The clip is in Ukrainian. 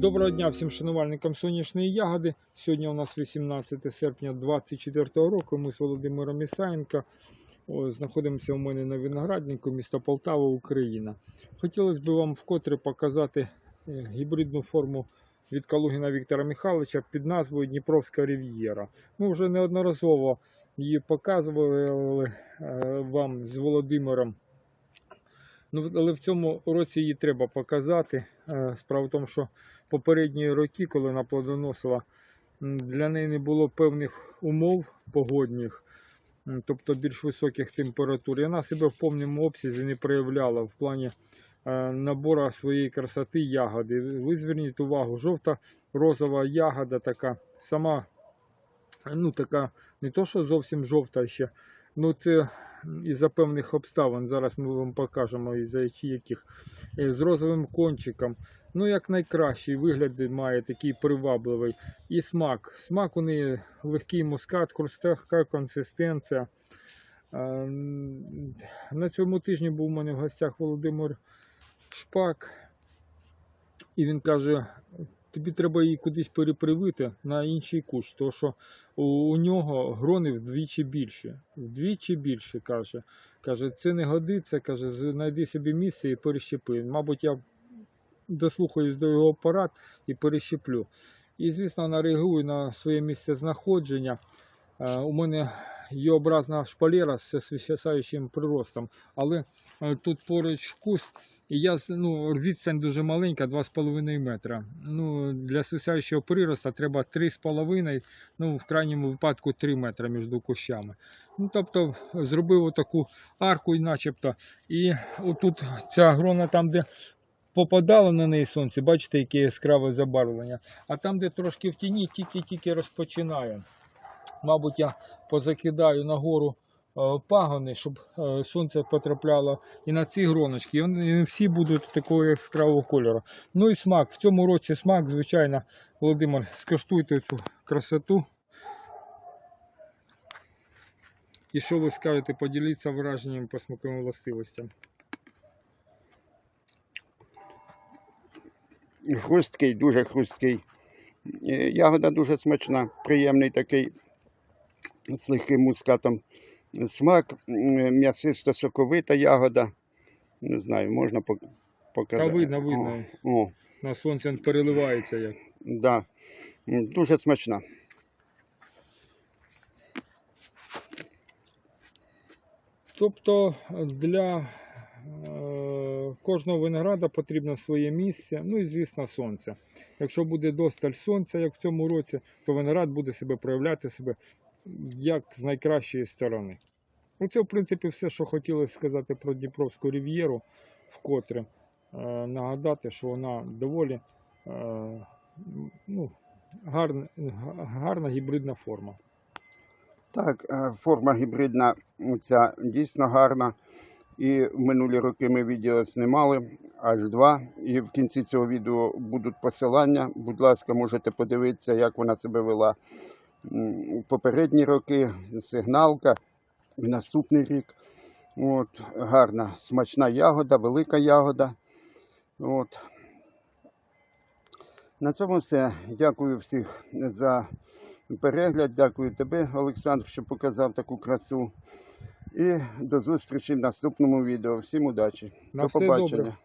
Доброго дня всім шанувальникам сонячної ягоди. Сьогодні у нас 18 серпня 2024 року. Ми з Володимиром Ісаєнко знаходимося у мене на винограднику, місто Полтава, Україна. Хотілося б вам вкотре показати е, гібридну форму від Калугіна Віктора Михайловича під назвою Дніпровська Рів'єра. Ми вже неодноразово її показували е, вам з Володимиром. Ну, але в цьому році її треба показати. Е, Справа в тому, що попередні роки, коли вона плодоносила, для неї не було певних умов погодних, тобто більш високих температур. І вона себе в повному обсязі не проявляла в плані е, набору своєї красоти ягоди. Ви зверніть увагу, жовта розова ягода така, сама, ну така, не то, що зовсім жовта ще. Ну, це із-за певних обставин. Зараз ми вам покажемо, із-за яких Е, з розовим кончиком. Ну, як найкращий вигляд має такий привабливий. І смак. Смак у неї легкий мускат, хрустка консистенція. Е, На цьому тижні був у мене в гостях Володимир Шпак. І він каже: тобі треба її кудись перепривити на інший кущ, тому що у, нього грони вдвічі більше. Вдвічі більше каже. Каже, це не годиться, каже, знайди собі місце і перещепи. Мабуть, я дослухаюсь до його порад і перещеплю. І, звісно, вона реагує на своє місце знаходження. Е, У мене Є-образна шпалера з свисяючим приростом, але е, тут поруч куст, і я ну, відстань дуже маленька, 2,5 метра. Ну, для свисаючого приросту треба 3,5, ну, в крайньому випадку 3 метри між кущами. Ну, тобто зробив таку арку, начебто. І отут ця грона там, де попадало на неї сонце, бачите, яке яскраве забарвлення. А там, де трошки в тіні, тільки-тільки розпочинає. Мабуть, я позакидаю нагору е, пагони, щоб е, сонце потрапляло і на ці гроночки. І вони всі будуть такого яскравого кольору. Ну і смак. В цьому році смак, звичайно, Володимир, скуштуйте цю красоту. І що ви скажете, поділіться враженнями по смаковим властивостям. Хрусткий, дуже хрусткий. Е, Ягода дуже смачна, приємний такий з легким мускатом. Смак, м, м'ясисто соковита ягода. Не знаю, можна пок- Та видно, видно. О, о, На сонці переливається як. да. Дуже смачна. Тобто для е, кожного винограда потрібно своє місце, ну і звісно сонце. Якщо буде досталь сонця, як в цьому році, то виноград буде себе проявляти себе як з найкращої сторони. Оце, в принципі, все, що хотілося сказати про Дніпровську рів'єру, вкотре е, нагадати, що вона доволі е, ну, гарна, гарна гібридна форма. Так, е, форма гібридна ця дійсно гарна. І в минулі роки ми відео знімали аж два. І в кінці цього відео будуть посилання. Будь ласка, можете подивитися, як вона себе вела у попередні роки. Сигналка і наступний рік. От, гарна, смачна ягода, велика ягода. От. На цьому все. Дякую всіх за перегляд. Дякую тебе, Олександр, що показав таку красу. І до зустрічі в наступному відео. Всім удачі. На до побачення. добре.